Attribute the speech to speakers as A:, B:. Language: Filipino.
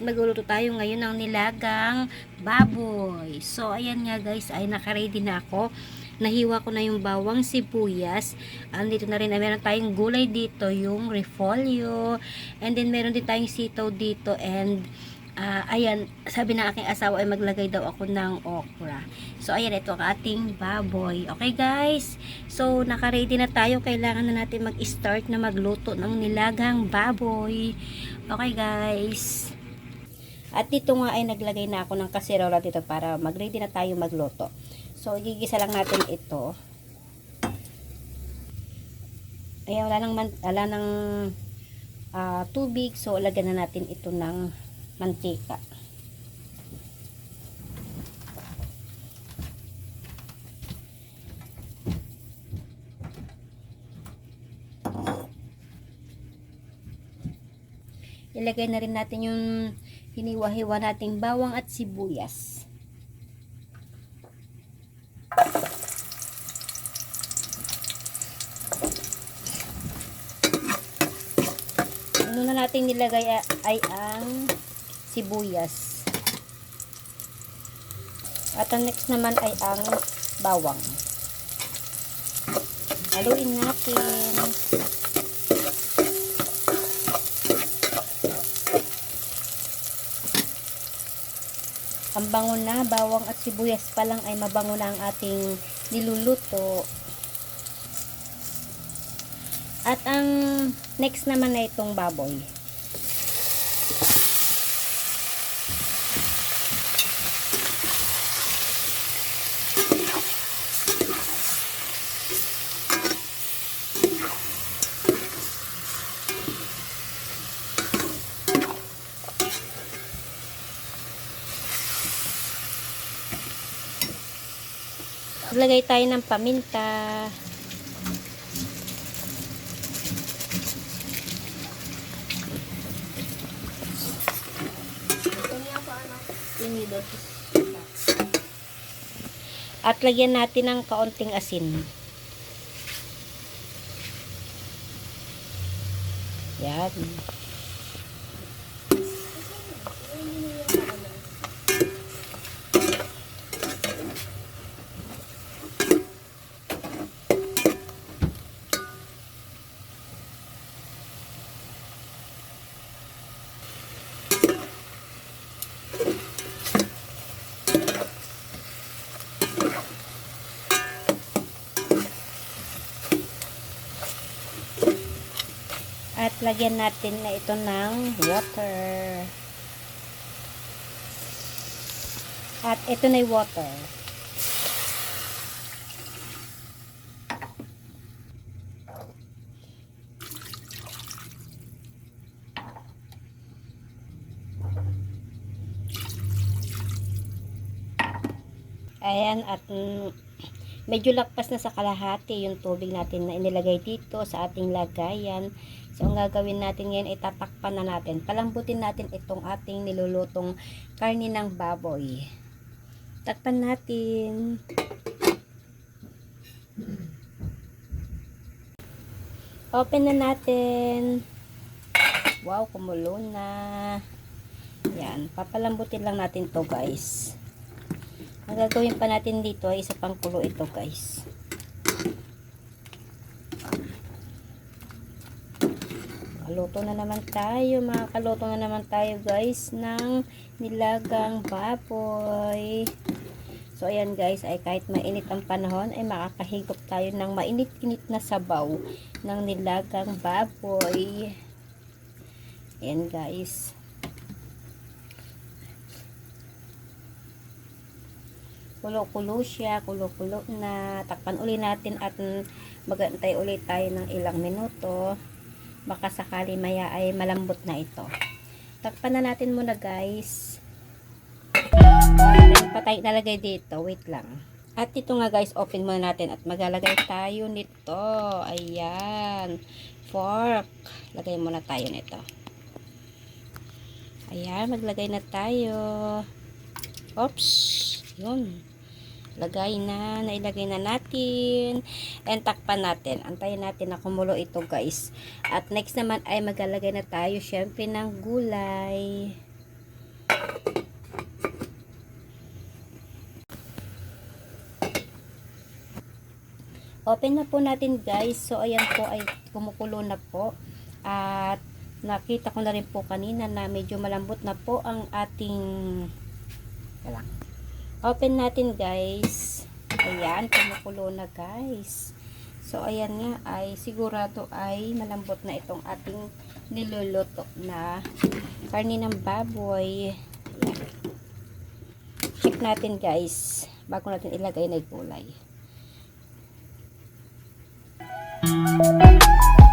A: magluluto tayo ngayon ng nilagang baboy. So, ayan nga guys, ay nakaready na ako. Nahiwa ko na yung bawang sibuyas. Andito na rin, ay meron tayong gulay dito, yung repolyo. And then, meron din tayong sitaw dito. And, ah, ayan, sabi ng aking asawa ay maglagay daw ako ng okra. So, ayan, ito ang ating baboy. Okay, guys? So, naka-ready na tayo. Kailangan na natin mag-start na magluto ng nilagang baboy. Okay, guys. At dito nga ay naglagay na ako ng kaserola dito para mag-ready na tayo magluto. So, gigisa lang natin ito. Ayan, wala nang, wala nang ah, tubig. So, lagyan na natin ito ng mantika. Ilagay na rin natin yung hiniwa-hiwa nating bawang at sibuyas. Ano na natin nilagay a- ay ang sibuyas. At ang next naman ay ang bawang. Haluin natin. Ang bango na, bawang at sibuyas pa lang ay mabango na ang ating niluluto. At ang next naman na itong baboy. Maglagay tayo ng paminta. At lagyan natin ng kaunting asin. Yan. At lagyan natin na ito ng water. At ito na yung water. Ayan, at medyo lakpas na sa kalahati yung tubig natin na inilagay dito sa ating lagayan. So, ang gagawin natin ngayon ay tatakpan na natin. Palambutin natin itong ating nilulutong karni ng baboy. Takpan natin. Open na natin. Wow, kumulo na. Yan, papalambutin lang natin to guys. Ang gagawin pa natin dito ay isa pang kulo ito guys. Kaluto na naman tayo, mga kaluto na naman tayo guys ng nilagang baboy. So ayan guys, ay kahit mainit ang panahon ay makakahigop tayo ng mainit-init na sabaw ng nilagang baboy. Ayan guys. Kulo-kulo siya, kulo-kulo na. Takpan uli natin at magantay ulit tayo ng ilang minuto baka sakali maya ay malambot na ito. Takpan na natin muna guys. Meron pa tayo nalagay dito. Wait lang. At ito nga guys, open muna natin at maglalagay tayo nito. Ayan. Fork. Lagay muna tayo nito. Ayan, maglagay na tayo. Oops. Yun. Lagay na, nailagay na natin. And takpan natin. Antayin natin na kumulo ito guys. At next naman ay maglalagay na tayo syempre ng gulay. Open na po natin guys. So ayan po ay kumukulo na po. At nakita ko na rin po kanina na medyo malambot na po ang ating Wala. Open natin guys. Ayan, kumukulo na guys. So ayan nga ay sigurado ay malambot na itong ating niluluto na karni ng baboy. Ayan. Check natin guys bago natin ilagay na gulay.